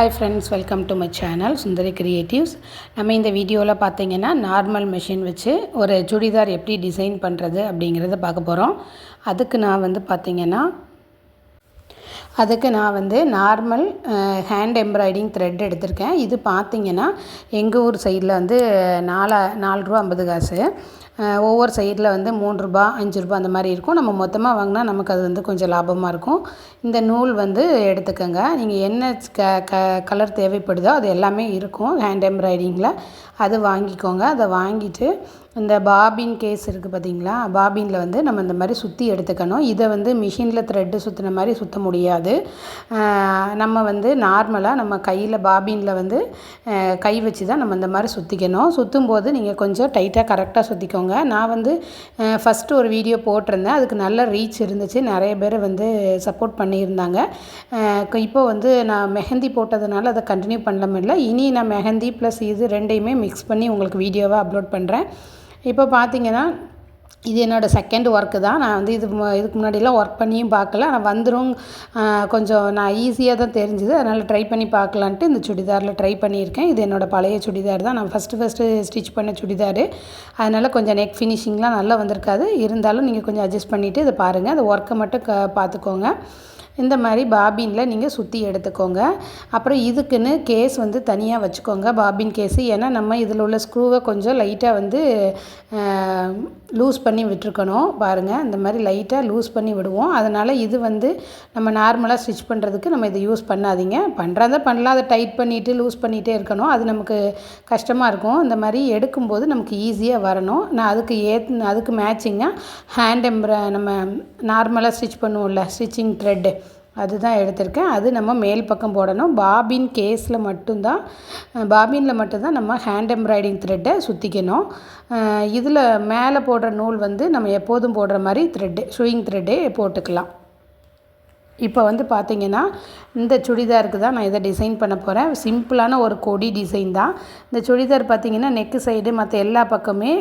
Hi friends welcome to my channel Sundari creatives நம்ம இந்த வீடியோவில் பார்த்தீங்கன்னா நார்மல் மிஷின் வச்சு ஒரு சுடிதார் எப்படி டிசைன் பண்ணுறது அப்படிங்கிறத பார்க்க போகிறோம் அதுக்கு நான் வந்து பார்த்தீங்கன்னா அதுக்கு நான் வந்து நார்மல் ஹேண்ட் எம்ப்ராய்டிங் த்ரெட் எடுத்திருக்கேன். இது பார்த்தீங்கன்னா எங்கள் ஊர் சைடில் வந்து நாலா நாலு ரூபா ஐம்பது காசு. ஒவ்வொரு சைடில் வந்து மூணு ரூபா அஞ்சு ரூபா அந்த மாதிரி இருக்கும். நம்ம மொத்தமாக வாங்கினா நமக்கு அது வந்து கொஞ்சம் லாபமாக இருக்கும். இந்த நூல் வந்து எடுத்துக்கோங்க. நீங்கள் என்ன க க கலர் தேவைப்படுதோ அது எல்லாமே இருக்கும். ஹேண்ட் எம்ப்ராய்டிங்கில் அது வாங்கிக்கோங்க. அதை வாங்கிட்டு இந்த பாபின் கேஸ் இருக்குது பார்த்தீங்களா பாபினில் வந்து நம்ம இந்த மாதிரி சுற்றி எடுத்துக்கணும். இதை வந்து மிஷினில் த்ரெட்டு சுற்றின மாதிரி சுற்ற முடியாது. நம்ம வந்து நார்மலாக நம்ம கையில் பாபினில் வந்து கை வச்சு தான் நம்ம இந்த மாதிரி சுற்றிக்கணும் சுற்றும் போது நீங்கள் கொஞ்சம் டைட்டாக கரெக்டாக சுற்றிக்கோங்க நான் வந்து ஃபஸ்ட்டு ஒரு வீடியோ போட்டிருந்தேன். அதுக்கு நல்ல ரீச் இருந்துச்சு. நிறைய பேர் வந்து சப்போர்ட் பண்ணியிருந்தாங்க. இப்போ வந்து நான் மெஹந்தி போட்டதுனால அதை கண்டினியூ பண்ணல. இனி நான் மெஹந்தி ப்ளஸ் இது ரெண்டையுமே மிக்ஸ் பண்ணி உங்களுக்கு வீடியோவை அப்லோட் பண்ணுறேன் இப்போ பார்த்தீங்கன்னா இது என்னோடய செகண்ட் ஒர்க்கு தான். நான் வந்து இது இதுக்கு முன்னாடிலாம் ஒர்க் பண்ணியும் பார்க்கல. ஆனால் வந்துடும் கொஞ்சம் நான் ஈஸியாக தான் தெரிஞ்சுது. அதனால் ட்ரை பண்ணி பார்க்கலான்ட்டு இந்த சுடிதாரில் ட்ரை பண்ணியிருக்கேன். இது என்னோடய பழைய சுடிதார் தான். நான் ஃபஸ்ட்டு ஃபஸ்ட்டு ஸ்டிச் பண்ண சுடிதார். அதனால் கொஞ்சம் நெக் ஃபினிஷிங்லாம் நல்லா வந்திருக்காது. இருந்தாலும் நீங்கள் கொஞ்சம் அட்ஜஸ்ட் பண்ணிவிட்டு இதை பாருங்கள் அந்த ஒர்க்கை மட்டும் க பார்த்துக்கோங்க. இந்த மாதிரி பாபினில் நீங்கள் சுற்றி எடுத்துக்கோங்க. அப்புறம் இதுக்குன்னு கேஸ் வந்து தனியாக வச்சுக்கோங்க பாபின் கேஸு ஏன்னா நம்ம இதில் உள்ள ஸ்க்ரூவை கொஞ்சம் லைட்டாக வந்து லூஸ் பண்ணி விட்டுருக்கணும். பாருங்கள் இந்த மாதிரி லைட்டாக லூஸ் பண்ணி விடுவோம். அதனால் இது வந்து நம்ம நார்மலாக ஸ்டிச் பண்ணுறதுக்கு நம்ம இதை யூஸ் பண்ணாதீங்க. பண்ணுறத பண்ணலாம். அதை டைட் பண்ணிவிட்டு லூஸ் பண்ணிகிட்டே இருக்கணும். அது நமக்கு கஷ்டமாக இருக்கும். இந்த மாதிரி எடுக்கும்போது நமக்கு ஈஸியாக வரணும். நான் அதுக்கு ஏ அதுக்கு மேட்சிங்காக ஹேண்ட் எம்ப்ர நம்ம நார்மலாக ஸ்டிச் பண்ணுவோம்ல ஸ்டிச்சிங் த்ரெட்டு அதுதான் எடுத்திருக்கேன். அது நம்ம மேல் பக்கம் போடணும். பாபின் கேஸில் மட்டும்தான் பாபினில் மட்டும்தான் நம்ம ஹேண்ட் எம்ப்ராய்டிங் த்ரெட்டை சுற்றிக்கணும் இதில் மேலே போடுற நூல் வந்து நம்ம எப்போதும் போடுற மாதிரி த்ரெட்டு ஷூயிங் த்ரெட்டே போட்டுக்கலாம். இப்போ வந்து பார்த்திங்கன்னா இந்த சுடிதாருக்கு தான் நான் இதை டிசைன் பண்ண போகிறேன் சிம்பிளான ஒரு கொடி டிசைன் தான். இந்த சுடிதார் பார்த்தீங்கன்னா நெக்கு சைடு மற்ற எல்லா பக்கமே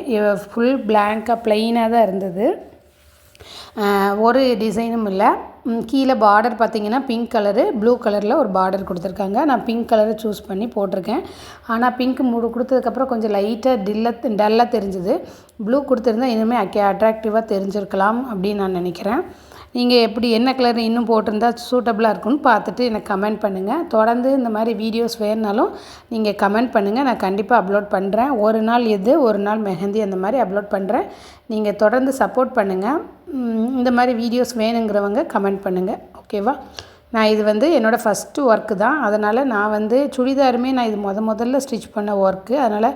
ஃபுல் பிளாங்காக ப்ளெயினாக தான் இருந்தது. ஒரு டிசைனும் இல்லை. கீழே பார்டர் பார்த்தீங்கன்னா பிங்க் கலரு ப்ளூ கலரில் ஒரு பார்டர் கொடுத்துருக்காங்க. நான் பிங்க் கலரை சூஸ் பண்ணி போட்டிருக்கேன். ஆனால் பிங்க் மூடு கொடுத்ததுக்கப்புறம் கொஞ்சம் லைட்டாக டில்லாக டல்லாக தெரிஞ்சுது. ப்ளூ கொடுத்துருந்தா இனிமே அக்கே அட்ராக்டிவாக தெரிஞ்சிருக்கலாம் அப்படின்னு நான் நினைக்கிறேன். நீங்கள் எப்படி என்ன கலர் இன்னும் போட்டிருந்தா சூட்டபுளாக இருக்கும்னு பார்த்துட்டு எனக்கு கமெண்ட் பண்ணுங்கள் தொடர்ந்து இந்த மாதிரி வீடியோஸ் வேணுனாலும் நீங்கள் கமெண்ட் பண்ணுங்கள் நான் கண்டிப்பாக அப்லோட் பண்ணுறேன் ஒரு நாள் எது ஒரு நாள் மெஹந்தி அந்த மாதிரி அப்லோட் பண்ணுறேன் நீங்கள் தொடர்ந்து சப்போர்ட் பண்ணுங்கள் இந்த மாதிரி வீடியோஸ் வேணுங்கிறவங்க கமெண்ட் பண்ணுங்கள் ஓகேவா? நான் இது வந்து என்னோடய ஃபஸ்ட்டு ஒர்க்கு தான். அதனால் நான் வந்து சுடிதாருமே நான் இது முத முதல்ல ஸ்டிச் பண்ண ஒர்க்கு அதனால்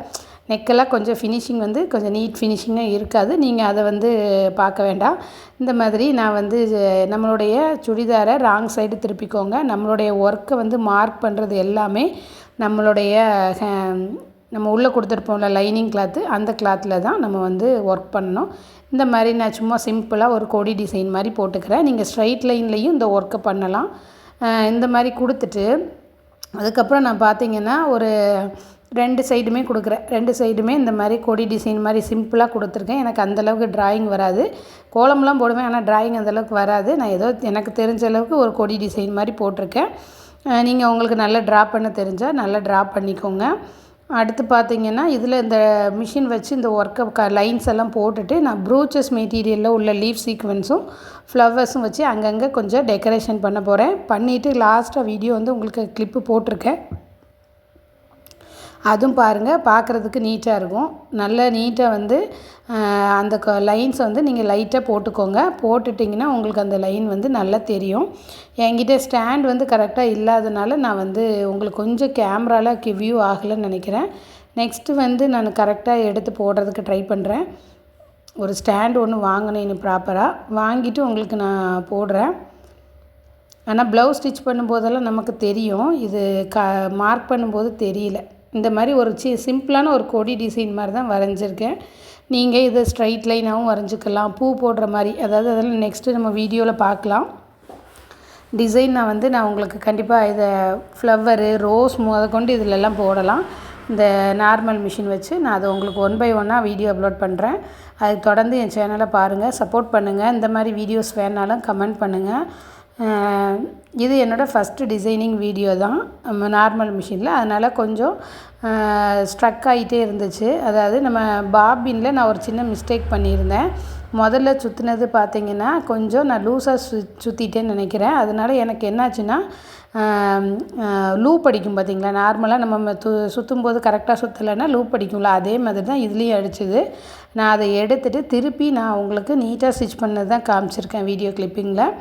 நெக்கெல்லாம் கொஞ்சம் ஃபினிஷிங் வந்து கொஞ்சம் நீட் ஃபினிஷிங்காக இருக்காது. நீங்கள் அதை வந்து பார்க்க வேண்டாம். இந்த மாதிரி நான் வந்து நம்மளுடைய சுடிதாரை ராங் சைடு திருப்பிக்கோங்க. நம்மளுடைய ஒர்க்கை வந்து மார்க் பண்ணுறது எல்லாமே நம்மளுடைய ஹே- நம்ம உள்ளே கொடுத்துருப்போம்ல லைனிங் கிளாத்து அந்த கிளாத்தில் தான் நம்ம வந்து ஒர்க் பண்ணணும். இந்த மாதிரி நான் சும்மா சிம்பிளாக ஒரு கொடி டிசைன் மாதிரி போட்டுக்கிறேன். நீங்கள் ஸ்ட்ரைட் லைன்லேயும் இந்த ஒர்க்கை பண்ணலாம். இந்த மாதிரி கொடுத்துட்டு அதுக்கப்புறம் நான் பார்த்தீங்கன்னா ஒரு ரெண்டு சைடுமே கொடுக்குறேன். ரெண்டு சைடுமே இந்த மாதிரி கொடி டிசைன் மாதிரி சிம்பிளாக கொடுத்துருக்கேன். எனக்கு அந்தளவுக்கு டிராயிங் வராது. கோலம்லாம் போடுவேன் ஆனால் டிராயிங் அந்தளவுக்கு வராது. நான் ஏதோ எனக்கு தெரிஞ்ச அளவுக்கு ஒரு கொடி டிசைன் மாதிரி போட்டிருக்கேன். நீங்கள் உங்களுக்கு நல்லா ட்ரா பண்ண தெரிஞ்சால் நல்லா ட்ரா பண்ணிக்கோங்க. அடுத்து பார்த்திங்கன்னா இதில் இந்த மிஷின் வச்சு இந்த ஒர்க்கை க லைன்ஸ் எல்லாம் போட்டுட்டு நான் ப்ரூச்சஸ் மெட்டீரியலில் உள்ள லீஃப் சீக்வன்ஸும் ஃப்ளவர்ஸும் வச்சு அங்கங்கே கொஞ்சம் டெக்கரேஷன் பண்ண போகிறேன் பண்ணிவிட்டு லாஸ்ட்டாக வீடியோ வந்து உங்களுக்கு கிளிப்பு போட்டிருக்கேன். அதுவும் பாருங்கள் பார்க்குறதுக்கு நீட்டாக இருக்கும். நல்ல நீட்டாக வந்து அந்த க லைன்ஸ் வந்து நீங்கள் லைட்டாக போட்டுக்கோங்க. போட்டுட்டிங்கன்னா உங்களுக்கு அந்த லைன் வந்து நல்லா தெரியும். என்கிட்ட ஸ்டாண்ட் வந்து கரெக்டாக இல்லாதனால நான் வந்து உங்களுக்கு கொஞ்சம் கேமராவில் வியூ ஆகலைன்னு நினைக்கிறேன். நெக்ஸ்ட்டு வந்து நான் கரெக்டாக எடுத்து போடுறதுக்கு ட்ரை பண்ணுறேன் ஒரு ஸ்டாண்ட் ஒன்று வாங்கினேன் ப்ராப்பராக வாங்கிட்டு உங்களுக்கு நான் போடுறேன். ஆனால் ப்ளவுஸ் ஸ்டிச் பண்ணும்போதெல்லாம் நமக்கு தெரியும். இது க மார்க் பண்ணும்போது தெரியல. இந்த மாதிரி ஒரு சி சிம்பிளான ஒரு கொடி டிசைன் மாதிரி தான் வரைஞ்சிருக்கேன். நீங்கள் இதை ஸ்ட்ரைட் லைனாகவும் வரைஞ்சிக்கலாம். பூ போடுற மாதிரி அதாவது அதெல்லாம் நெக்ஸ்ட்டு நம்ம வீடியோவில் பார்க்கலாம். டிசைன் நான் வந்து நான் உங்களுக்கு கண்டிப்பாக இதை ஃப்ளவரு ரோஸ் முதற்கொண்டு இதிலெல்லாம் போடலாம். இந்த நார்மல் மிஷின் வச்சு நான் அதை உங்களுக்கு ஒன் பை ஒன்னாக வீடியோ அப்லோட் பண்ணுறேன் அது தொடர்ந்து என் சேனலை பாருங்கள் சப்போர்ட் பண்ணுங்கள் இந்த மாதிரி வீடியோஸ் வேணாலும் கமெண்ட் பண்ணுங்கள் இது என்னோடய ஃபஸ்ட்டு டிசைனிங் வீடியோ தான். நார்மல் மிஷினில் அதனால் கொஞ்சம் ஸ்ட்ரக் ஆகிட்டே இருந்துச்சு. அதாவது நம்ம பாபினில் நான் ஒரு சின்ன மிஸ்டேக் பண்ணியிருந்தேன். முதல்ல சுற்றுனது பார்த்திங்கன்னா கொஞ்சம் நான் லூஸாக சு சுற்றிட்டேன்னு நினைக்கிறேன். அதனால் எனக்கு என்னாச்சுன்னா லூப் அடிக்கும் பார்த்தீங்களா நார்மலாக நம்ம து சுற்றும் போது கரெக்டாக சுற்றலைன்னா லூப் அடிக்கும்ல. அதே மாதிரி தான் இதுலேயும் அடிச்சுது. நான் அதை எடுத்துகிட்டு திருப்பி நான் உங்களுக்கு நீட்டாக ஸ்டிச் பண்ணது தான் காமிச்சிருக்கேன் வீடியோ கிளிப்பிங்கில்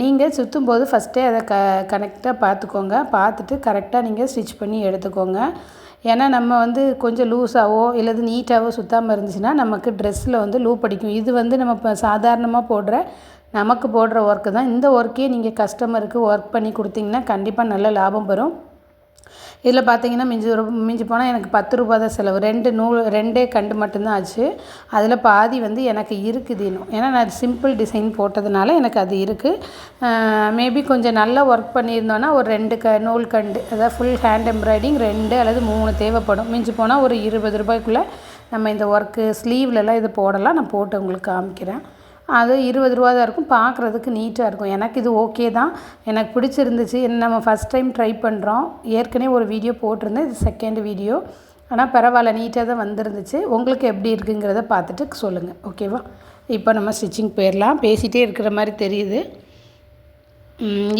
நீங்கள் சுற்றும் போது ஃபஸ்ட்டே அதை க கரெக்டாக பார்த்துக்கோங்க பார்த்துட்டு கரெக்டாக நீங்கள் ஸ்டிச் பண்ணி எடுத்துக்கோங்க. ஏன்னா நம்ம வந்து கொஞ்சம் லூஸாகவோ இல்லது நீட்டாகவோ சுத்தாமல் இருந்துச்சுன்னா நமக்கு ட்ரெஸ்ஸில் வந்து லூப் அடிக்கும். இது வந்து நம்ம இப்போ சாதாரணமாக போடுற நமக்கு போடுற ஒர்க்கு தான். இந்த ஒர்க்கே நீங்கள் கஸ்டமருக்கு ஒர்க் பண்ணி கொடுத்தீங்கன்னா கண்டிப்பாக நல்ல லாபம் வரும். இதில் பார்த்தீங்கன்னா மிஞ்சி ஒரு மிஞ்சி போனால் எனக்கு பத்து ரூபா தான் செலவு. ரெண்டு நூல் ரெண்டே கண்டு மட்டும்தான் ஆச்சு. அதில் பாதி வந்து எனக்கு இருக்குது இன்னும். ஏன்னா நான் சிம்பிள் டிசைன் போட்டதுனால எனக்கு அது இருக்குது மேபி கொஞ்சம் நல்லா ஒர்க் பண்ணியிருந்தோன்னா ஒரு ரெண்டு க நூல் கண்டு அதாவது ஃபுல் ஹேண்ட் எம்ப்ராய்டிங் ரெண்டு அல்லது மூணு தேவைப்படும். மிஞ்சி போனால் ஒரு இருபது ரூபாய்க்குள்ளே நம்ம இந்த ஒர்க்கு ஸ்லீவ்லலாம் இது போடலாம். நான் போட்டு உங்களுக்கு காமிக்கிறேன். அது இருபது ரூபா தான் இருக்கும். பார்க்குறதுக்கு நீட்டாக இருக்கும். எனக்கு இது ஓகே தான். எனக்கு பிடிச்சிருந்துச்சு. நம்ம ஃபஸ்ட் டைம் ட்ரை பண்ணுறோம் ஏற்கனவே ஒரு வீடியோ போட்டிருந்தேன். இது செகண்ட் வீடியோ ஆனால் பரவாயில்ல நீட்டாக தான் வந்திருந்துச்சு. உங்களுக்கு எப்படி இருக்குங்கிறத பார்த்துட்டு சொல்லுங்கள் ஓகேவா இப்போ நம்ம ஸ்டிச்சிங் போயிடலாம் பேசிகிட்டே இருக்கிற மாதிரி தெரியுது.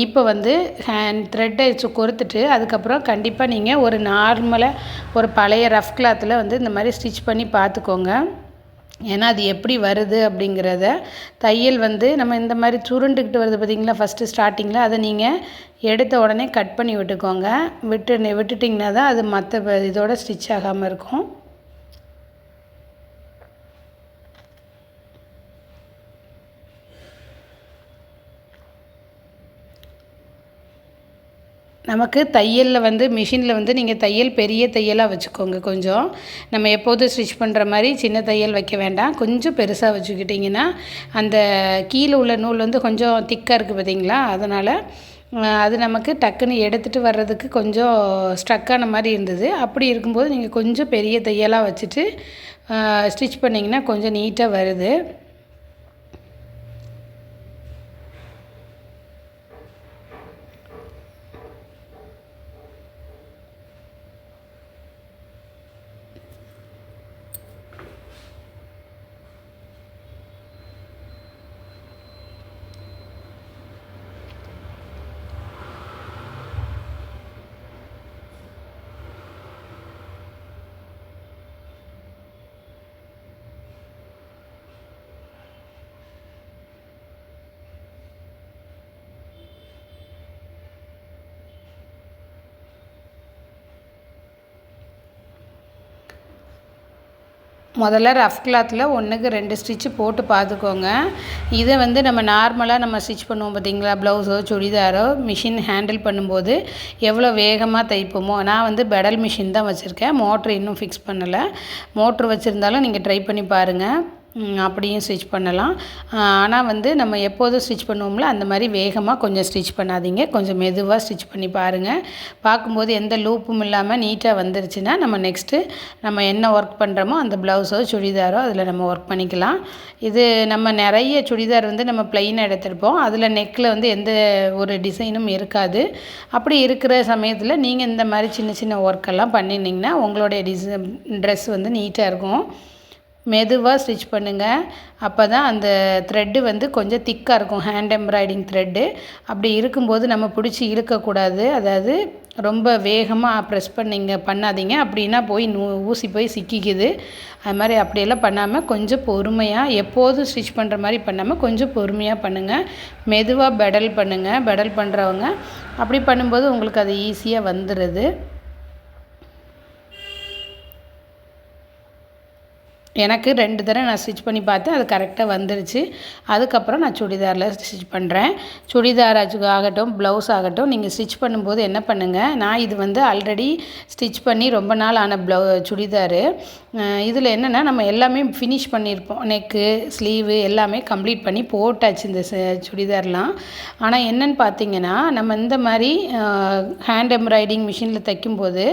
இப்போ வந்து ஹேண்ட் த்ரெட்டை வச்சு கொறுத்துட்டு அதுக்கப்புறம் கண்டிப்பாக நீங்கள் ஒரு நார்மலாக ஒரு பழைய ரஃப் கிளாத்தில் வந்து இந்த மாதிரி ஸ்டிச் பண்ணி பார்த்துக்கோங்க. ஏன்னா அது எப்படி வருது அப்படிங்கிறத தையல் வந்து நம்ம இந்த மாதிரி சுருண்டுக்கிட்டு வருது பார்த்தீங்களா? ஃபஸ்ட்டு ஸ்டார்டிங்கில் அதை நீங்கள் எடுத்த உடனே கட் பண்ணி விட்டுக்கோங்க. விட்டு விட்டுட்டிங்கன்னா தான் அது மற்ற இதோட ஸ்டிச் ஆகாமல் இருக்கும். நமக்கு தையலில் வந்து மிஷினில் வந்து நீங்கள் தையல் பெரிய தையலாக வச்சுக்கோங்க கொஞ்சம். நம்ம எப்போதும் ஸ்டிச் பண்ணுற மாதிரி சின்ன தையல் வைக்க வேண்டாம். கொஞ்சம் பெருசாக வச்சுக்கிட்டிங்கன்னா அந்த கீழே உள்ள நூல் வந்து கொஞ்சம் திக்காக இருக்குது பார்த்தீங்களா அதனால் அது நமக்கு டக்குன்னு எடுத்துகிட்டு வர்றதுக்கு கொஞ்சம் ஸ்ட்ரக்கான மாதிரி இருந்தது. அப்படி இருக்கும்போது நீங்கள் கொஞ்சம் பெரிய தையலாக வச்சுட்டு ஸ்டிச் பண்ணிங்கன்னா கொஞ்சம் நீட்டாக வருது. முதல்ல ரஃப் கிளாத்தில் ஒன்றுக்கு ரெண்டு ஸ்டிச்சு போட்டு பார்த்துக்கோங்க. இதை வந்து நம்ம நார்மலாக நம்ம ஸ்டிச் பண்ணுவோம் பார்த்தீங்களா? ப்ளவுஸோ சுடிதாரோ மிஷின் ஹேண்டில் பண்ணும்போது எவ்வளோ வேகமாக தைப்போமோ. நான் வந்து பெடல் மிஷின் தான் வச்சுருக்கேன். மோட்ரு இன்னும் ஃபிக்ஸ் பண்ணலை. மோட்ரு வச்சுருந்தாலும் நீங்கள் ட்ரை பண்ணி பாருங்கள் அப்படியும் ஸ்டிச் பண்ணலாம். ஆனால் வந்து நம்ம எப்போதும் ஸ்டிச் பண்ணுவோம்ல அந்த மாதிரி வேகமாக கொஞ்சம் ஸ்டிச் பண்ணாதீங்க. கொஞ்சம் மெதுவாக ஸ்டிச் பண்ணி பாருங்கள் பார்க்கும்போது எந்த லூப்பும் இல்லாமல் நீட்டாக வந்துருச்சுன்னா நம்ம நெக்ஸ்ட்டு நம்ம என்ன ஒர்க் பண்ணுறோமோ அந்த ப்ளவுஸோ சுடிதாரோ அதில் நம்ம ஒர்க் பண்ணிக்கலாம். இது நம்ம நிறைய சுடிதார் வந்து நம்ம ப்ளைனாக எடுத்திருப்போம். அதில் நெக்கில் வந்து எந்த ஒரு டிசைனும் இருக்காது. அப்படி இருக்கிற சமயத்தில் நீங்கள் இந்த மாதிரி சின்ன சின்ன ஒர்க்கெல்லாம் பண்ணினீங்கன்னா உங்களுடைய டிசைன் ட்ரெஸ் வந்து நீட்டாக இருக்கும். மெதுவாக ஸ்டிச் பண்ணுங்கள் அப்போ தான் அந்த த்ரெட்டு வந்து கொஞ்சம் திக்காக இருக்கும். ஹேண்ட் எம்ப்ராய்டிங் த்ரெட்டு அப்படி இருக்கும்போது நம்ம பிடிச்சி இழுக்கக்கூடாது. அதாவது ரொம்ப வேகமாக ப்ரெஸ் பண்ணிங்க பண்ணாதீங்க. அப்படின்னா போய் நூ ஊசி போய் சிக்கிக்குது. அது மாதிரி அப்படியெல்லாம் பண்ணாமல் கொஞ்சம் பொறுமையாக எப்போதும் ஸ்டிச் பண்ணுற மாதிரி பண்ணாமல் கொஞ்சம் பொறுமையாக பண்ணுங்கள் மெதுவாக பெடல் பண்ணுங்கள் பெடல் பண்ணுறவங்க அப்படி பண்ணும்போது உங்களுக்கு அது ஈஸியாக வந்துடுது எனக்கு ரெண்டு தடவை நான் ஸ்டிச் பண்ணி பார்த்தேன். அது கரெக்டாக வந்துருச்சு. அதுக்கப்புறம் நான் சுடிதாரில் ஸ்டிச் பண்ணுறேன் சுடிதார் ஆகட்டும் ப்ளவுஸ் ஆகட்டும் நீங்கள் ஸ்டிச் பண்ணும்போது என்ன பண்ணுங்கள் நான் இது வந்து ஆல்ரெடி ஸ்டிச் பண்ணி ரொம்ப நாள் ஆன ப்ளவு சுடிதார். இதில் என்னென்னா நம்ம எல்லாமே ஃபினிஷ் பண்ணியிருப்போம் நெக்கு ஸ்லீவு எல்லாமே கம்ப்ளீட் பண்ணி போட்டாச்சு இந்த ச- சுடிதார்லாம். ஆனால் என்னென்னு பார்த்தீங்கன்னா நம்ம இந்த மாதிரி ஹேண்ட் எம்ப்ராய்டிங் மிஷினில் தைக்கும்போது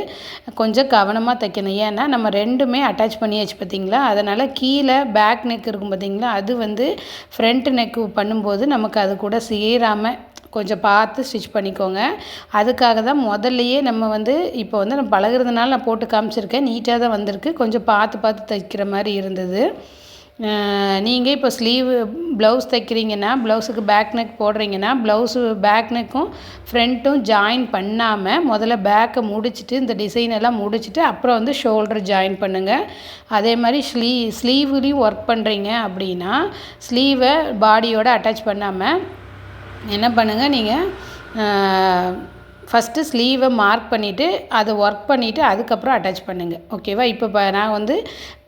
கொஞ்சம் கவனமாக தைக்கணும். ஏன்னா நம்ம ரெண்டுமே அட்டாச் பண்ணியாச்சு பார்த்தீங்களா? அதனால் கீழே பேக் நெக் இருக்கும் பார்த்திங்களா அது வந்து ஃப்ரண்ட் நெக்கு பண்ணும்போது நமக்கு அது கூட சேராமல் கொஞ்சம் பார்த்து ஸ்டிச் பண்ணிக்கோங்க. அதுக்காக தான் முதல்லையே நம்ம வந்து இப்போ வந்து நம்ம பழகுறதுனால நான் போட்டு காமிச்சிருக்கேன். நீட்டாக தான் வந்திருக்கு. கொஞ்சம் பார்த்து பார்த்து தைக்கிற மாதிரி இருந்தது. நீங்கள் இப்போ ஸ்லீவ் ப்ளவுஸ் தைக்கிறீங்கன்னா ப்ளவுஸுக்கு பேக் நெக் போடுறீங்கன்னா ப்ளவுஸு பேக் நெக்கும் ஃப்ரண்ட்டும் ஜாயின் பண்ணாமல் முதல்ல பேக்கை முடிச்சுட்டு இந்த டிசைன் எல்லாம் முடிச்சுட்டு அப்புறம் வந்து ஷோல்டர் ஜாயின் பண்ணுங்கள் அதே மாதிரி ஸ்லீ ஸ்லீவ்லேயும் ஒர்க் பண்ணுறீங்க அப்படின்னா ஸ்லீவை பாடியோட அட்டாச் பண்ணாமல் என்ன பண்ணுங்கள் நீங்கள் ஃபஸ்ட்டு ஸ்லீவை மார்க் பண்ணிவிட்டு அதை ஒர்க் பண்ணிவிட்டு அதுக்கப்புறம் அட்டாச் பண்ணுங்கள் ஓகேவா இப்போ நான் வந்து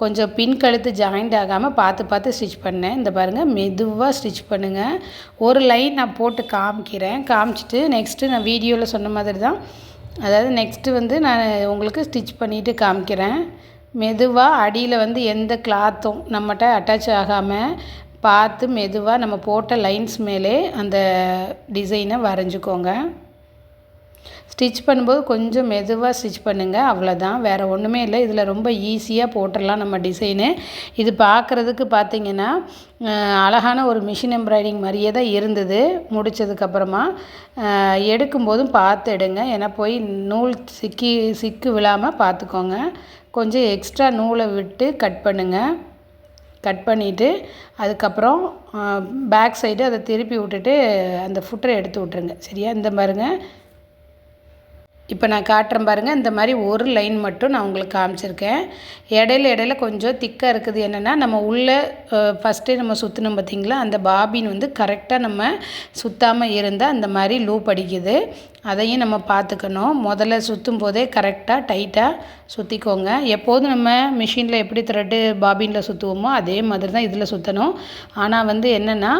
கொஞ்சம் பின் கழுத்து ஜாயிண்ட் ஆகாமல் பார்த்து பார்த்து ஸ்டிச் பண்ணேன். இந்த பாருங்கள் மெதுவாக ஸ்டிச் பண்ணுங்கள் ஒரு லைன் நான் போட்டு காமிக்கிறேன். காமிச்சிட்டு நெக்ஸ்ட்டு நான் வீடியோவில் சொன்ன மாதிரி தான். அதாவது நெக்ஸ்ட்டு வந்து நான் உங்களுக்கு ஸ்டிச் பண்ணிவிட்டு காமிக்கிறேன். மெதுவாக அடியில் வந்து எந்த கிளாத்தும் நம்மகிட்ட அட்டாச் ஆகாமல் பார்த்து மெதுவாக நம்ம போட்ட லைன்ஸ் மேலே அந்த டிசைனை வரைஞ்சிக்கோங்க. ஸ்டிச் பண்ணும்போது கொஞ்சம் மெதுவாக ஸ்டிச் பண்ணுங்கள் அவ்வளோதான் வேறு ஒன்றுமே இல்லை. இதில் ரொம்ப ஈஸியாக போட்டுடலாம் நம்ம டிசைனு. இது பார்க்குறதுக்கு பார்த்திங்கன்னா அழகான ஒரு மிஷின் எம்ப்ராய்டிங் மாதிரியே தான் இருந்தது முடித்ததுக்கப்புறமா எடுக்கும்போதும் பார்த்து எடுங்க. ஏன்னா போய் நூல் சிக்கி சிக்கு விழாமல் பார்த்துக்கோங்க கொஞ்சம் எக்ஸ்ட்ரா நூலை விட்டு கட் பண்ணுங்கள் கட் பண்ணிவிட்டு அதுக்கப்புறம் பேக் சைடு அதை திருப்பி விட்டுட்டு அந்த ஃபுட்டரை எடுத்து விட்ருங்க சரியா? இந்த பாருங்கள் இப்போ நான் காட்டுறேன் பாருங்கள் இந்த மாதிரி ஒரு லைன் மட்டும் நான் உங்களுக்கு காமிச்சிருக்கேன். இடையில இடையில கொஞ்சம் திக்காக இருக்குது என்னென்னா நம்ம உள்ளே ஃபஸ்ட்டே நம்ம சுற்றினோம் பார்த்திங்களா? அந்த பாபின் வந்து கரெக்டாக நம்ம சுற்றாமல் இருந்தால் அந்த மாதிரி லூப் அடிக்குது. அதையும் நம்ம பார்த்துக்கணும். முதல்ல சுற்றும் போதே கரெக்டாக டைட்டாக சுற்றிக்கோங்க எப்போதும் நம்ம மிஷினில் எப்படி த்ரெட்டு பாபினில் சுற்றுவோமோ அதே மாதிரி தான் இதில் சுற்றணும் ஆனால் வந்து என்னென்னா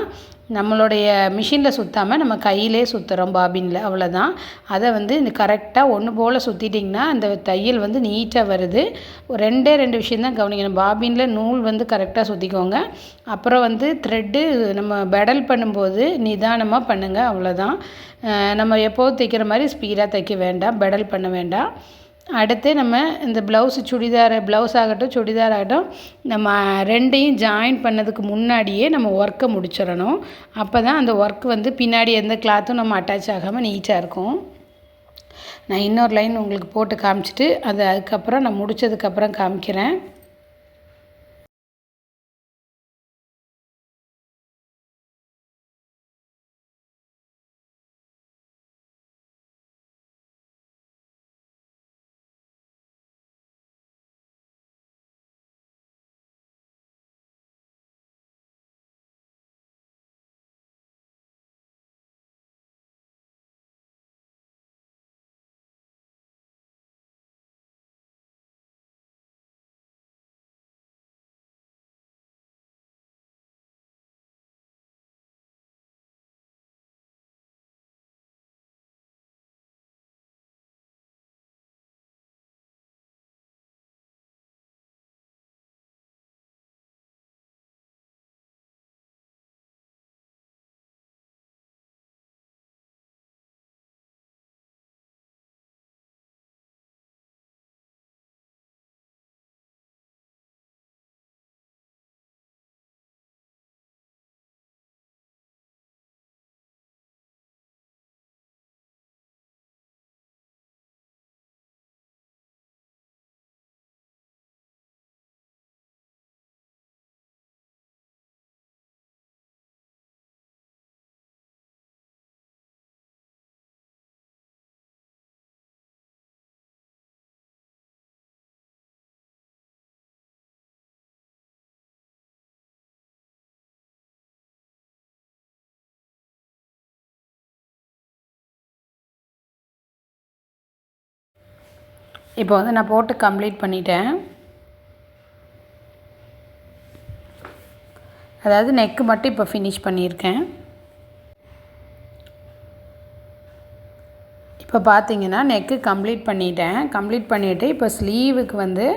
நம்மளுடைய மிஷினில் சுற்றாமல் நம்ம கையிலே சுற்றுறோம் பாபினில் அவ்வளோதான் அதை வந்து இந்த கரெக்டாக ஒன்று போல் சுற்றிட்டிங்கன்னா அந்த தையல் வந்து நீட்டாக வருது. ரெண்டே ரெண்டு விஷயந்தான் கவனிக்கணும். பாபினில் நூல் வந்து கரெக்டாக சுற்றிக்கோங்க அப்புறம் வந்து த்ரெட்டு நம்ம பெடல் பண்ணும்போது நிதானமாக பண்ணுங்கள் அவ்வளோதான் நம்ம எப்போதும் தைக்கிற மாதிரி ஸ்பீடாக தைக்க வேண்டாம் பெடல் பண்ண வேண்டாம். அடுத்து நம்ம இந்த ப்ளவுஸு சுடிதார் ப்ளவுஸ் ஆகட்டும் சுடிதார் ஆகட்டும் நம்ம ரெண்டையும் ஜாயின் பண்ணதுக்கு முன்னாடியே நம்ம ஒர்க்கை முடிச்சிடணும். அப்போ தான் அந்த ஒர்க் வந்து பின்னாடி எந்த கிளாத்தும் நம்ம அட்டாச் ஆகாமல் நீட்டாக இருக்கும். நான் இன்னொரு லைன் உங்களுக்கு போட்டு காமிச்சிட்டு அது அதுக்கப்புறம் நான் முடித்ததுக்கப்புறம் காமிக்கிறேன். இப்போ வந்து நான் போட்டு கம்ப்ளீட் பண்ணிட்டேன். அதாவது நெக்கு மட்டும் இப்போ ஃபினிஷ் பண்ணியிருக்கேன். இப்போ பார்த்தீங்கன்னா நெக்கு கம்ப்ளீட் பண்ணிட்டேன். கம்ப்ளீட் பண்ணிவிட்டு இப்போ ஸ்லீவுக்கு வந்து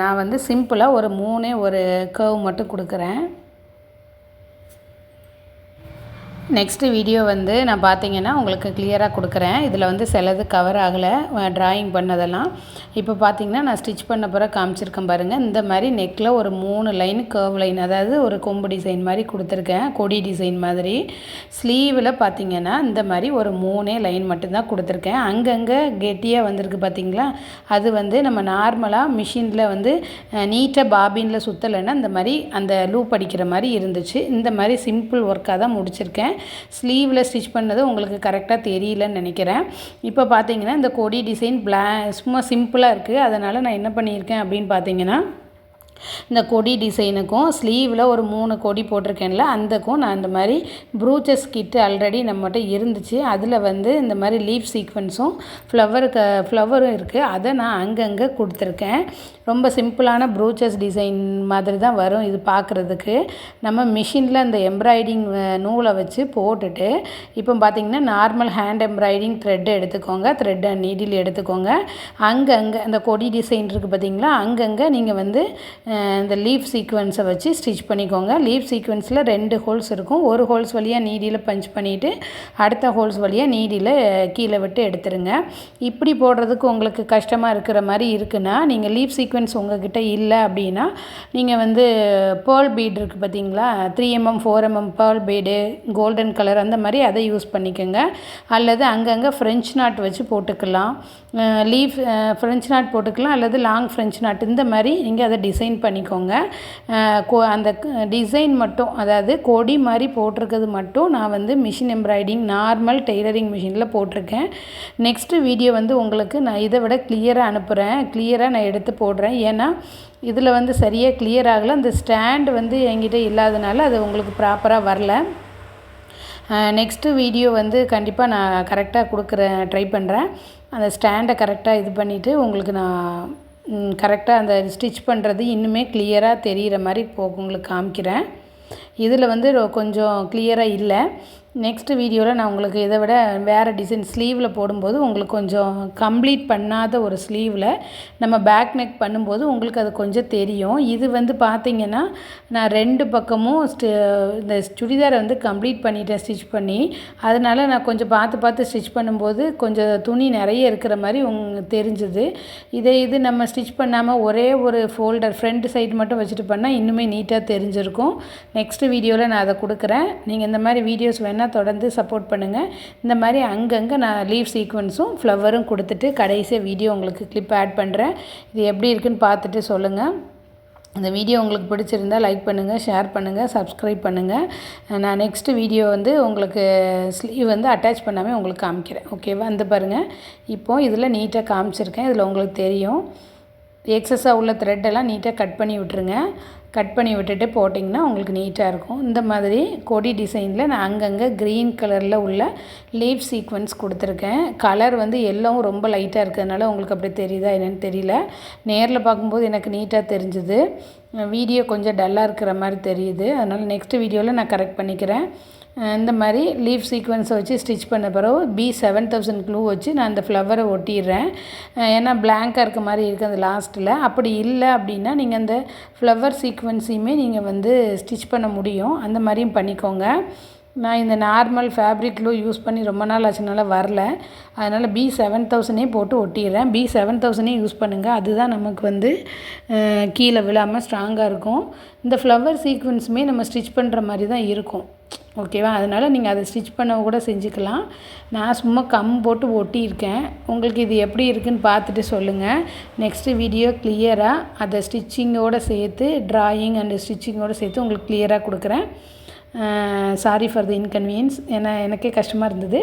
நான் வந்து சிம்பிளாக ஒரு மூணே ஒரு கர்வ் மட்டும் கொடுக்குறேன். நெக்ஸ்ட்டு வீடியோ வந்து நான் பார்த்தீங்கன்னா உங்களுக்கு கிளியராக கொடுக்குறேன். இதில் வந்து சிலது கவர் ஆகலை. ட்ராயிங் பண்ணதெல்லாம். இப்போ பார்த்தீங்கன்னா நான் ஸ்டிச் பண்ண போகிற காமிச்சிருக்கேன் பாருங்கள் இந்த மாதிரி நெக்கில் ஒரு மூணு லைன் கர்வ் லைன் அதாவது ஒரு கொம்பு டிசைன் மாதிரி கொடுத்துருக்கேன். கொடி டிசைன் மாதிரி. ஸ்லீவில் பார்த்தீங்கன்னா இந்த மாதிரி ஒரு மூணே லைன் மட்டும்தான் கொடுத்துருக்கேன். அங்கங்கே கெட்டியாக வந்திருக்கு பார்த்தீங்களா அது வந்து நம்ம நார்மலாக மிஷினில் வந்து நீட்டாக பாபினில் சுற்றலைன்னா இந்த மாதிரி அந்த லூப் அடிக்கிற மாதிரி இருந்துச்சு. இந்த மாதிரி சிம்பிள் ஒர்க்காக தான் முடிச்சிருக்கேன். ஸ்லீவில் ஸ்டிச் பண்ணது உங்களுக்கு கரெக்டாக தெரியலன்னு நினைக்கிறேன். இப்போ பார்த்தீங்கன்னா இந்த கொடி டிசைன் பிளா சும்மா சிம்பிளாக இருக்குது அதனால் நான் என்ன பண்ணியிருக்கேன் அப்படின்னு பார்த்தீங்கன்னா இந்த கொடி டிசைனுக்கும் ஸ்லீவில் ஒரு மூணு கொடி போட்டிருக்கேன்ல அந்தக்கும் நான் இந்த மாதிரி ப்ரூச்சஸ் கிட்டு ஆல்ரெடி நம்மகிட்ட இருந்துச்சு. அதில் வந்து இந்த மாதிரி லீஃப் சீக்வன்ஸும் ஃப்ளவருக்கு ஃப்ளவரும் இருக்குது அதை நான் அங்கங்கே கொடுத்துருக்கேன். ரொம்ப சிம்பிளான ப்ரூச்சஸ் டிசைன் மாதிரி தான் வரும் இது பார்க்குறதுக்கு. நம்ம மிஷினில் அந்த எம்ப்ராய்டிங் நூலை வச்சு போட்டுட்டு இப்போ பார்த்திங்கன்னா நார்மல் ஹேண்ட் எம்ப்ராய்டிங் த்ரெட் எடுத்துக்கோங்க. த்ரெட் அண்ட் நீடில் எடுத்துக்கோங்க. அங்கங்கே அந்த கொடி டிசைன் இருக்குது பார்த்தீங்களா? அங்கங்கே நீங்கள் வந்து இந்த லீஃப் சீக்வன்ஸை வச்சு ஸ்டிச் பண்ணிக்கோங்க. லீஃப் சீக்வன்ஸில் ரெண்டு ஹோல்ஸ் இருக்கும். ஒரு ஹோல்ஸ் வழியாக நீடியில் பஞ்ச் பண்ணிவிட்டு அடுத்த ஹோல்ஸ் வழியாக நீடியில் கீழே விட்டு எடுத்துருங்க. இப்படி போடுறதுக்கு உங்களுக்கு கஷ்டமாக இருக்கிற மாதிரி இருக்குன்னா நீங்கள் லீஃப் சீக்வன்ஸ் உங்ககிட்ட இல்லை அப்படின்னா நீங்கள் வந்து பேர்ல் பீட் இருக்குது பார்த்தீங்களா three mm four mm pearl bead golden colour அந்த மாதிரி அதை யூஸ் பண்ணிக்கோங்க. அல்லது அங்கங்கே ஃப்ரெஞ்ச் நாட் வச்சு போட்டுக்கலாம். லீஃப் ஃப்ரெஞ்ச் நாட் போட்டுக்கலாம். அல்லது லாங் ஃப்ரெஞ்ச் நாட் இந்த மாதிரி நீங்கள் அதை டிசைன் பண்ணிக்கோங்க. அந்த டிசைன் மட்டும் அதாவது கொடி மாதிரி போட்டிருக்கிறது மட்டும் நான் வந்து மிஷின் எம்ப்ராய்டிங் நார்மல் டெய்லரிங் மிஷினில் போட்டிருக்கேன். நெக்ஸ்ட்டு வீடியோ வந்து உங்களுக்கு நான் இதை விட கிளியராக அனுப்புகிறேன் கிளியராக நான் எடுத்து போடுறேன். ஏன்னா இதில் வந்து சரியாக கிளியர் ஆகலை. அந்த ஸ்டாண்டு வந்து என்கிட்ட இல்லாதனால அது உங்களுக்கு ப்ராப்பராக வரல. நெக்ஸ்ட்டு வீடியோ வந்து கண்டிப்பாக நான் கரெக்டாக கொடுக்குற ட்ரை பண்ணுறேன் அந்த ஸ்டாண்டை கரெக்டாக இது பண்ணிவிட்டு உங்களுக்கு நான் கரெக்டாக அந்த ஸ்டிச் பண்ணுறது இன்னுமே கிளியராக தெரிகிற மாதிரி போ உங்களுக்கு காமிக்கிறேன். இதில் வந்து கொஞ்சம் கிளியராக இல்லை. நெக்ஸ்ட்டு வீடியோவில் நான் உங்களுக்கு இதை விட வேறு டிசைன் ஸ்லீவில் போடும்போது உங்களுக்கு கொஞ்சம் கம்ப்ளீட் பண்ணாத ஒரு ஸ்லீவில் நம்ம பேக் நெக் பண்ணும்போது உங்களுக்கு அது கொஞ்சம் தெரியும். இது வந்து பார்த்திங்கன்னா நான் ரெண்டு பக்கமும் இந்த சுடிதாரை வந்து கம்ப்ளீட் பண்ணிட்டேன் ஸ்டிச் பண்ணி. அதனால் நான் கொஞ்சம் பார்த்து பார்த்து ஸ்டிச் பண்ணும்போது கொஞ்சம் துணி நிறைய இருக்கிற மாதிரி உங் தெரிஞ்சுது. இதே இது நம்ம ஸ்டிச் பண்ணாமல் ஒரே ஒரு ஃபோல்டர் ஃப்ரண்ட் சைடு மட்டும் வச்சுட்டு பண்ணால் இன்னுமே நீட்டாக தெரிஞ்சிருக்கும். நெக்ஸ்ட்டு வீடியோவில் நான் அதை கொடுக்குறேன். நீங்கள் இந்த மாதிரி வீடியோஸ் வேணால் வேணால் தொடர்ந்து சப்போர்ட் பண்ணுங்கள் இந்த மாதிரி அங்கங்கே நான் லீவ் சீக்வன்ஸும் ஃப்ளவரும் கொடுத்துட்டு கடைசியாக வீடியோ உங்களுக்கு கிளிப் ஆட் பண்ணுறேன் இது எப்படி இருக்குன்னு பார்த்துட்டு சொல்லுங்கள் இந்த வீடியோ உங்களுக்கு பிடிச்சிருந்தால் லைக் பண்ணுங்கள் ஷேர் பண்ணுங்கள் சப்ஸ்கிரைப் பண்ணுங்கள் நான் நெக்ஸ்ட்டு வீடியோ வந்து உங்களுக்கு ஸ்லீவ் வந்து அட்டாச் பண்ணாமல் உங்களுக்கு காமிக்கிறேன். ஓகேவா வந்து பாருங்கள் இப்போது இதில் நீட்டாக காமிச்சிருக்கேன். இதில் உங்களுக்கு தெரியும். எக்ஸஸாக உள்ள த்ரெட்டெல்லாம் நீட்டாக கட் பண்ணி விட்டுருங்க. கட் பண்ணி விட்டுட்டு போட்டிங்கன்னா உங்களுக்கு நீட்டாக இருக்கும். இந்த மாதிரி கொடி டிசைனில் நான் அங்கங்கே க்ரீன் கலரில் உள்ள லீவ் சீக்வன்ஸ் கொடுத்துருக்கேன். கலர் வந்து எல்லோவும் ரொம்ப லைட்டாக இருக்கிறதுனால உங்களுக்கு அப்படி தெரியுதா என்னென்னு தெரியல. நேரில் பார்க்கும்போது எனக்கு நீட்டாக தெரிஞ்சுது. வீடியோ கொஞ்சம் டல்லாக இருக்கிற மாதிரி தெரியுது. அதனால் நெக்ஸ்ட் வீடியோவில் நான் கரெக்ட் பண்ணிக்கிறேன். இந்த மாதிரி லீஃப் சீக்வன்ஸை வச்சு ஸ்டிச் பண்ண பிறகு பி செவன் தௌசண்ட் க்ளூ வச்சு நான் அந்த ஃப்ளவரை ஒட்டிடுறேன். ஏன்னா பிளாங்காக இருக்க மாதிரி இருக்குது அந்த லாஸ்ட்டில் அப்படி இல்லை அப்படின்னா நீங்கள் அந்த ஃப்ளவர் சீக்வன்ஸையுமே நீங்கள் வந்து ஸ்டிச் பண்ண முடியும். அந்த மாதிரியும் பண்ணிக்கோங்க. நான் இந்த நார்மல் ஃபேப்ரிக் க்ளூ யூஸ் பண்ணி ரொம்ப நாள் ஆச்சுனால வரல. அதனால் பி செவன் தௌசண்டே போட்டு ஒட்டிடுறேன் பி செவன் தௌசண்டே யூஸ் பண்ணுங்கள் அதுதான் நமக்கு வந்து கீழே விழாமல் ஸ்ட்ராங்காக இருக்கும். இந்த ஃப்ளவர் சீக்வன்ஸுமே நம்ம ஸ்டிச் பண்ணுற மாதிரி தான் இருக்கும். ஓகேவா அதனால் நீங்கள் அதை ஸ்டிச் பண்ண கூட செஞ்சுக்கலாம். நான் சும்மா கம் போட்டு ஒட்டியிருக்கேன். உங்களுக்கு இது எப்படி இருக்குதுன்னு பார்த்துட்டு சொல்லுங்கள் நெக்ஸ்ட்டு வீடியோ கிளியராக அதை ஸ்டிச்சிங்கோடு சேர்த்து ட்ராயிங் அண்டு ஸ்டிச்சிங்கோடு சேர்த்து உங்களுக்கு கிளியராக கொடுக்குறேன். சாரி ஃபார் த இன்கன்வீனியன்ஸ் ஏன்னா எனக்கே கஷ்டமாக இருந்தது.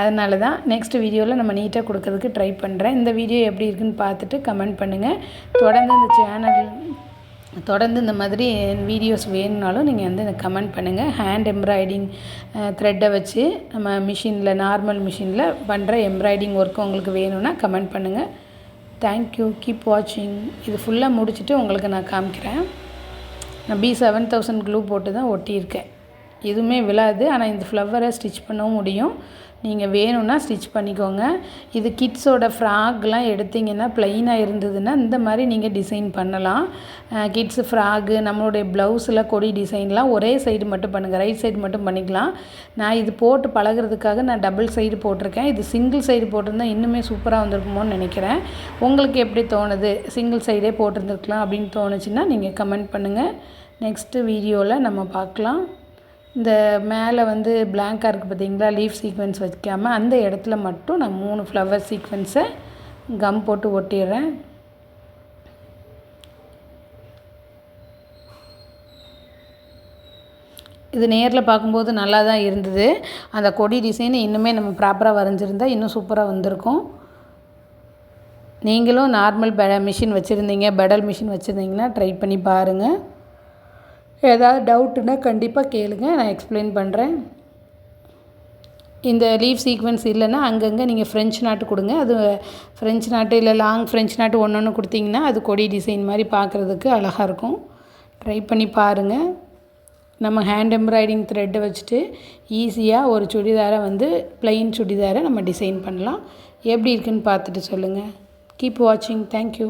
அதனால தான் நெக்ஸ்ட் வீடியோவில் நம்ம நீட்டாக கொடுக்கறதுக்கு ட்ரை பண்ணுறேன் இந்த வீடியோ எப்படி இருக்குன்னு பார்த்துட்டு கமெண்ட் பண்ணுங்கள் தொடர்ந்து இந்த சேனல் தொடர்ந்து இந்த மாதிரி வீடியோஸ் வேணும்னாலும் நீங்கள் வந்து எனக்கு கமெண்ட் பண்ணுங்கள் ஹேண்ட் எம்ப்ராய்டிங் த்ரெட்டை வச்சு நம்ம மிஷினில் நார்மல் மிஷினில் பண்ணுற எம்ப்ராய்டிங் ஒர்க் உங்களுக்கு வேணும்னா கமெண்ட் பண்ணுங்கள் தேங்க்யூ கீப் வாட்சிங் இது ஃபுல்லாக முடிச்சுட்டு உங்களுக்கு நான் காமிக்கிறேன். நான் பி செவன் தௌசண்ட் க்ளூ போட்டு தான் ஒட்டியிருக்கேன். எதுவுமே விழாது. ஆனால் இந்த ஃப்ளவரை ஸ்டிச் பண்ணவும் முடியும். நீங்கள் வேணும்னா ஸ்டிச் பண்ணிக்கோங்க. இது கிட்ஸோட ஃப்ராக்லாம் எடுத்திங்கன்னா ப்ளைனாக இருந்ததுன்னா இந்த மாதிரி நீங்கள் டிசைன் பண்ணலாம். கிட்ஸு ஃப்ராகு நம்மளுடைய ப்ளவுஸில் கொடி டிசைன்லாம் ஒரே சைடு மட்டும் பண்ணுங்கள் ரைட் சைடு மட்டும் பண்ணிக்கலாம். நான் இது போட்டு பழகுறதுக்காக நான் டபுள் சைடு போட்டிருக்கேன். இது சிங்கிள் சைடு போட்டிருந்தா இன்னுமே சூப்பராக வந்திருக்குமோன்னு நினைக்கிறேன். உங்களுக்கு எப்படி தோணுது? சிங்கிள் சைடே போட்டிருந்துருக்கலாம் அப்படின்னு தோணுச்சுன்னா நீங்கள் கமெண்ட் பண்ணுங்கள் நெக்ஸ்ட்டு வீடியோவில் நம்ம பார்க்கலாம். இந்த மேலே வந்து பிளாங்காக இருக்குது பார்த்தீங்களா லீஃப் சீக்வென்ஸ் வைக்காமல் அந்த இடத்துல மட்டும் நான் மூணு ஃப்ளவர் சீக்வென்ஸை கம் போட்டு ஒட்டிடுறேன். இது நேரில் பார்க்கும்போது நல்லா தான் இருந்தது. அந்த கொடி டிசைன் இன்னுமே நம்ம ப்ராப்பராக வரைஞ்சிருந்தா இன்னும் சூப்பராக வந்திருக்கும். நீங்களும் நார்மல் பெ மிஷின் வச்சுருந்தீங்க பெடல் மிஷின் வச்சுருந்தீங்கன்னா ட்ரை பண்ணி பாருங்கள் ஏதாவது டவுட்டுன்னா கண்டிப்பாக கேளுங்க நான் எக்ஸ்பிளைன் பண்ணுறேன் இந்த லீவ் சீக்வென்ஸ் இல்லைன்னா அங்கங்கே நீங்கள் ஃப்ரெஞ்ச் நாட்டு கொடுங்க. அது ஃப்ரெஞ்ச் நாட்டு இல்லை லாங் ஃப்ரெஞ்ச் நாட்டு ஒன்று ஒன்று கொடுத்தீங்கன்னா அது கொடி டிசைன் மாதிரி பார்க்குறதுக்கு அழகாக இருக்கும். ட்ரை பண்ணி பாருங்கள் நம்ம ஹேண்ட் எம்ப்ராய்டிங் த்ரெட்டை வச்சுட்டு ஈஸியாக ஒரு சுடிதாரை வந்து ப்ளைன் சுடிதாரை நம்ம டிசைன் பண்ணலாம். எப்படி இருக்குன்னு பார்த்துட்டு சொல்லுங்கள் கீப் வாட்சிங் தேங்க்யூ